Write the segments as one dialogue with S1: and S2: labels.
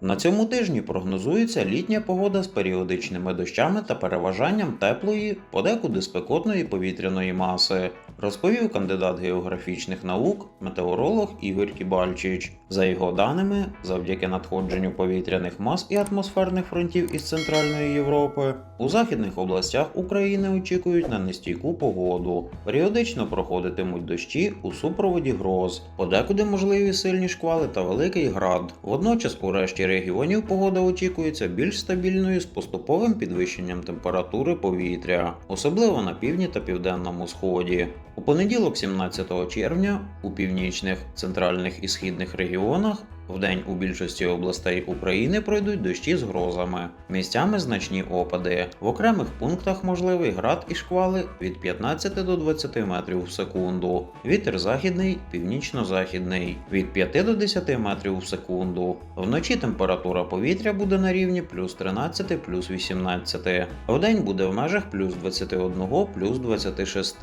S1: На цьому тижні прогнозується літня погода з періодичними дощами та переважанням теплої, подекуди спекотної повітряної маси, розповів кандидат географічних наук, метеоролог Ігор Кібальчич. За його даними, завдяки надходженню повітряних мас і атмосферних фронтів із Центральної Європи, у західних областях України очікують на нестійку погоду. Періодично проходитимуть дощі у супроводі гроз, подекуди можливі сильні шквали та великий град. Водночас у решті регіонів погода очікується більш стабільною з поступовим підвищенням температури повітря, особливо на півдні та південному сході. У понеділок, 17 червня, у північних, центральних і східних регіонах Вдень у більшості областей України пройдуть дощі з грозами, місцями значні опади. В окремих пунктах можливий град і шквали від 15 до 20 метрів в секунду. Вітер західний, північно-західний від 5 до 10 метрів в секунду. Вночі температура повітря буде на рівні плюс 13 плюс 18. Вдень буде в межах плюс 21 плюс 26,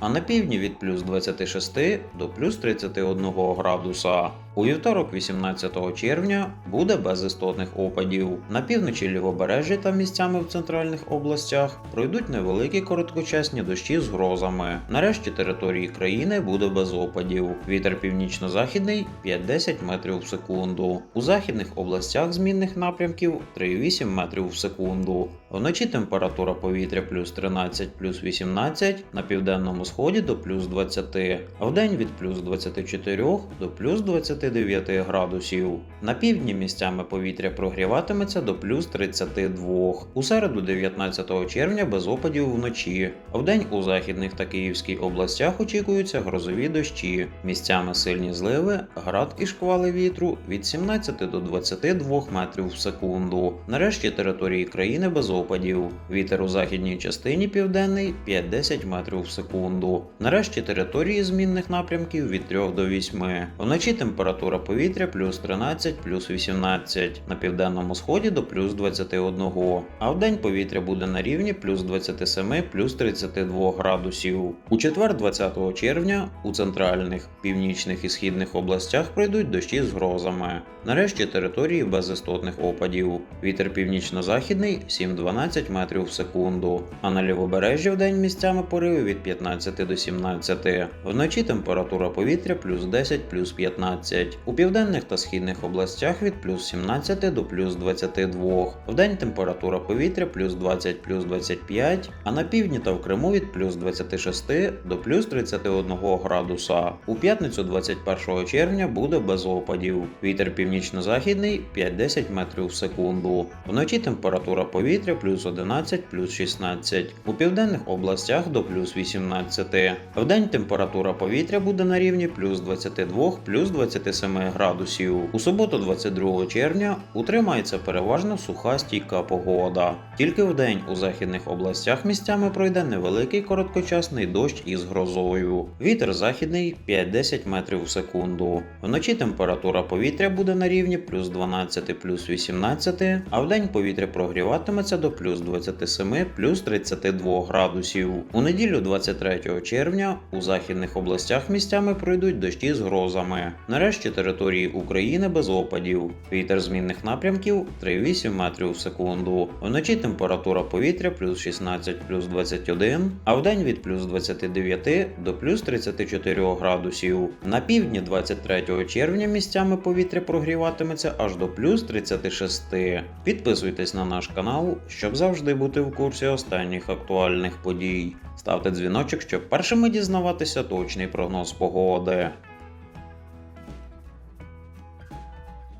S1: а на півдні від плюс 26 до плюс 31 градуса. У вівторок, 18 червня, буде без істотних опадів. На півночі лівобережжя та місцями в центральних областях пройдуть невеликі короткочасні дощі з грозами. Нарешті території країни буде без опадів. Вітер північно-західний 5-10 метрів в секунду. У західних областях змінних напрямків 3,8 метрів в секунду. Вночі температура повітря плюс 13 плюс 18, на південному сході до плюс 20, а вдень від плюс 24 до плюс 29 градусів. На півдні місцями повітря прогріватиметься до плюс 32. У середу 19 червня без опадів вночі. Вдень у західних та Київській областях очікуються грозові дощі, місцями сильні зливи, град і шквали вітру від 17 до 22 метрів в секунду. Нарешті території країни без опадів. Вітер у західній частині південний 5-10 метрів в секунду. Нарешті території змінних напрямків від 3 до 8. Вночі температура повітря плюс 13 плюс 18, на південному сході до плюс 21, а вдень повітря буде на рівні плюс 27 плюс 32 градусів. У четвер 20 червня у центральних, північних і східних областях пройдуть дощі з грозами. Нарешті території без істотних опадів. Вітер північно-західний 7-12 метрів в секунду, а на лівобережжі в день місцями пориви від 15 до 17. Вночі температура повітря плюс 10 плюс 15. У південних та східних областях від плюс 17 до плюс 22. Вдень температура повітря плюс 20 плюс 25, а на півдні та в Криму від плюс 26 до плюс 31 градуса. У п'ятницю 21 червня буде без опадів. Вітер північно-західний 5-10 метрів в секунду. Вночі температура повітря плюс 11 плюс 16. У південних областях до плюс 18. Вдень температура повітря буде на рівні плюс 22 плюс 27 градусів. У суботу, 22 червня, утримається переважно суха стійка погода. Тільки вдень у західних областях місцями пройде невеликий короткочасний дощ із грозою. Вітер західний 5-10 метрів в секунду. Вночі температура повітря буде на рівні плюс 12 плюс 18, а вдень повітря прогріватиметься до плюс 27 плюс 32 градусів. У неділю 23 червня у західних областях місцями пройдуть дощі з грозами. Нарешті території України без опадів. Вітер змінних напрямків 3,8 метрів в секунду. Вночі температура повітря плюс 16 плюс 21, а вдень від плюс 29 до плюс 34 градусів. На півдні 23 червня місцями повітря прогріватиметься аж до плюс 36. Підписуйтесь на наш канал, щоб завжди бути в курсі останніх актуальних подій. Ставте дзвіночок, щоб першими дізнаватися точний прогноз погоди.